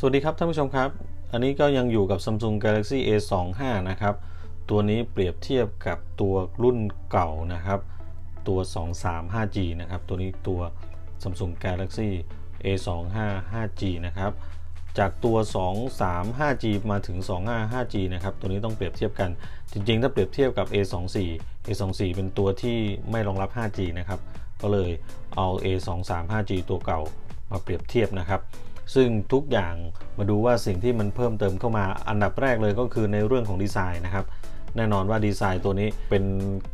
สวัสดีครับท่านผู้ชมครับ อันนี้ก็ยังอยู่กับ Samsung Galaxy A25 นะครับ ตัวนี้เปรียบเทียบกับตัวรุ่นเก่านะครับ ตัว 23 5G นะครับ ตัวนี้ตัว Samsung Galaxy A25 5G นะครับ จากตัว 23 5G มาถึง 25 5G นะครับ ตัวนี้ต้องเปรียบเทียบกัน จริงๆ ถ้าเปรียบเทียบกับ A24 A24 เป็นตัวที่ไม่รองรับ 5G นะครับ ก็เลยเอา A23 5G ตัวเก่ามาเปรียบเทียบนะครับ ซึ่งทุกอย่างมาดูว่าสิ่งที่มันเพิ่มเติมเข้ามาอันดับแรกเลยก็คือในเรื่องของดีไซน์นะครับ แน่นอนว่าดีไซน์ตัวนี้เป็น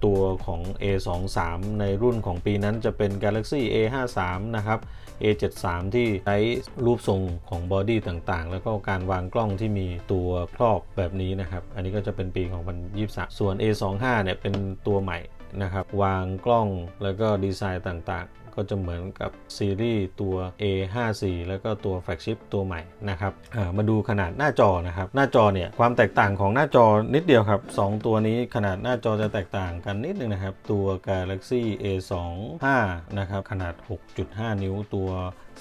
ตัวของ A23 ในรุ่นของปีนั้นจะเป็น Galaxy A53 นะครับ A73 ที่ใช้รูปทรงของบอดี้ต่างๆ แล้วก็การวางกล้องที่มีตัวครอบแบบนี้นะครับ อันนี้ก็จะเป็นปีของมัน23ส่วน A25 เนี่ยเป็นตัวใหม่นะครับ วางกล้องแล้วก็ดีไซน์ต่างๆ ก็จะเหมือนกับซีรีส์ตัว A54 แล้วก็ตัวแฟลกชิพตัวใหม่นะครับมาดูขนาดหน้าจอนะครับ หน้าจอเนี่ยความแตกต่างของหน้าจอนิดเดียวครับ 2 ตัวนี้ขนาดหน้าจอจะแตกต่างกันนิดนึงนะครับ ตัว Galaxy A25 นะครับ ขนาด 6.5 นิ้วตัว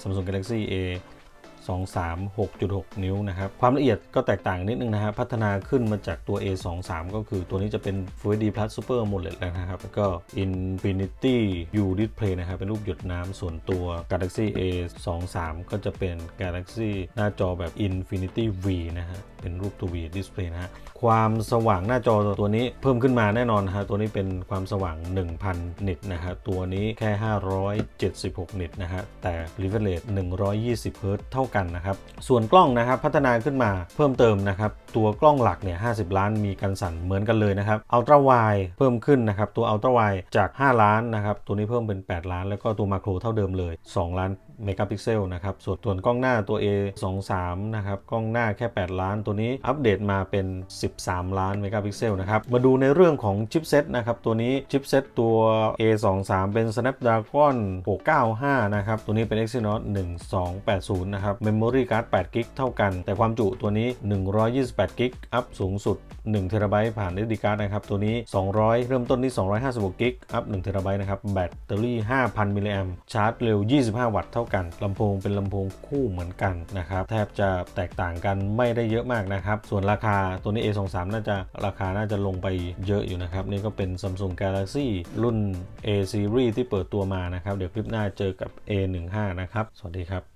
Samsung Galaxy A 23 6.6 นิ้วนะครับ ความละเอียดก็แตกต่างนิดนึงนะครับพัฒนาขึ้นมาจากตัว A23 ก็คือตัวนี้จะเป็น Full HD Plus Super AMOLED แล้วนะครับ แล้วก็ Infinity U Display นะครับ เป็นรูปหยดน้ำส่วนตัว Galaxy A23 ก็จะเป็น Galaxy หน้าจอแบบ Infinity V นะฮะ เป็นรูปตัว V Display นะฮะ ความสว่างหน้าจอตัวนี้เพิ่มขึ้นมาแน่นอนนะฮะ ตัวนี้เป็นความสว่าง 1,000 นิตนะฮะ ตัวนี้แค่ 576 นิตนะฮะ แต่ refresh rate 120 Hz เท่ากันนะครับ ส่วนกล้องนะครับพัฒนาขึ้นมาเพิ่มเติมนะครับ ตัวกล้องหลักเนี่ย 50 ล้านมีกันสั่นเหมือนกันเลยนะครับอัลตร้าไวเพิ่มขึ้นนะครับ ตัวอัลตร้าไวจาก 5 ล้านนะครับ ตัวนี้เพิ่มเป็น 8 ล้าน แล้วก็ตัวมาโครเท่าเดิมเลย 2 ล้านเมกะพิกเซลนะครับ ส่วนตัวกล้องหน้าตัว A23 นะครับ กล้องหน้าแค่ 8 ล้าน ตัวนี้อัปเดตมาเป็น 13 ล้านเมกะพิกเซลนะครับ มาดูในเรื่องของชิปเซตนะครับ ตัวนี้ชิปเซตตัว A23 เป็น Snapdragon 695 นะครับ ตัวนี้เป็น Exynos 1280 นะครับ Memory Card 8 g b เท่ากัน แต่ความจุตัวนี้ 128 g b อัพสูงสุด1 t b ผ่าน SD card นะครับ ตัวนี้ 200 เริ่มต้นที่ 256 g b อัพ1 t b นะครับ แบตเตอรี่ 5,000 มิลลิแอมชาร์จเร็ว 25 วัตต์เท่ากันลำโพงเป็นลำโพงคู่เหมือนกันนะครับ แทบจะแตกต่างกันไม่ได้เยอะมากนะครับ ส่วนราคาตัวนี้ A23 น่าจะราคาน่าจะลงไปเยอะอยู่นะครับ นี่ก็เป็น Samsung Galaxy รุ่น A series ที่เปิดตัวมานะครับ เดี๋ยวคลิปหน้าเจอกับ A15 นะครับ สวัสดีครับ